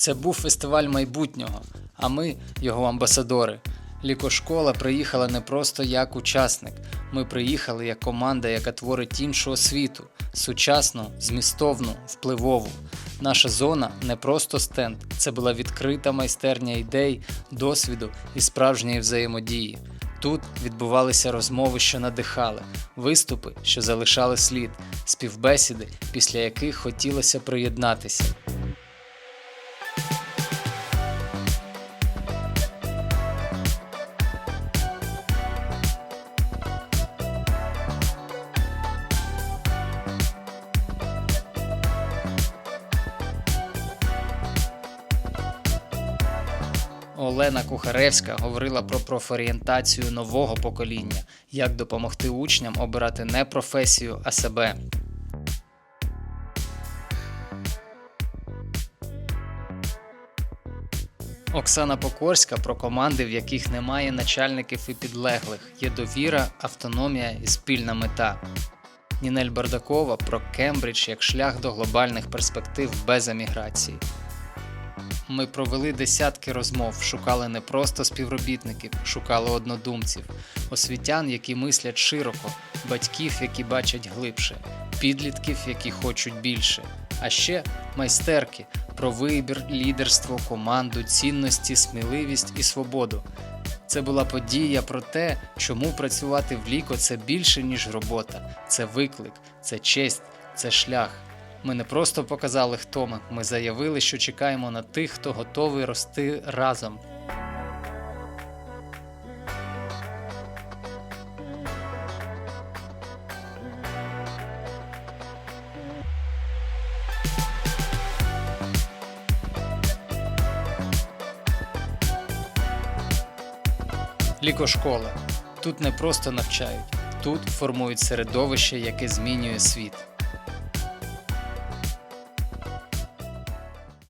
Це був фестиваль майбутнього, а ми його амбасадори. Лікошкола приїхала не просто як учасник. Ми приїхали як команда, яка творить іншу освіту, сучасну, змістовну, впливову. Наша зона не просто стенд, це була відкрита майстерня ідей, досвіду і справжньої взаємодії. Тут відбувалися розмови, що надихали, виступи, що залишали слід, співбесіди, після яких хотілося приєднатися. Олена Кухаревська говорила про профорієнтацію нового покоління, як допомогти учням обирати не професію, а себе. Оксана Покорська про команди, в яких немає начальників і підлеглих, є довіра, автономія і спільна мета. Нінель Бардакова про Кембридж як шлях до глобальних перспектив без еміграції. Ми провели десятки розмов, шукали не просто співробітників, шукали однодумців, освітян, які мислять широко, батьків, які бачать глибше, підлітків, які хочуть більше, а ще майстерки про вибір, лідерство, команду, цінності, сміливість і свободу. Це була подія про те, чому працювати в ліко це більше, ніж робота, це виклик, це честь, це шлях. Ми не просто показали, хто ми, ми заявили, що чекаємо на тих, хто готовий рости разом. Лікошкола. Тут не просто навчають, тут формують середовище, яке змінює світ.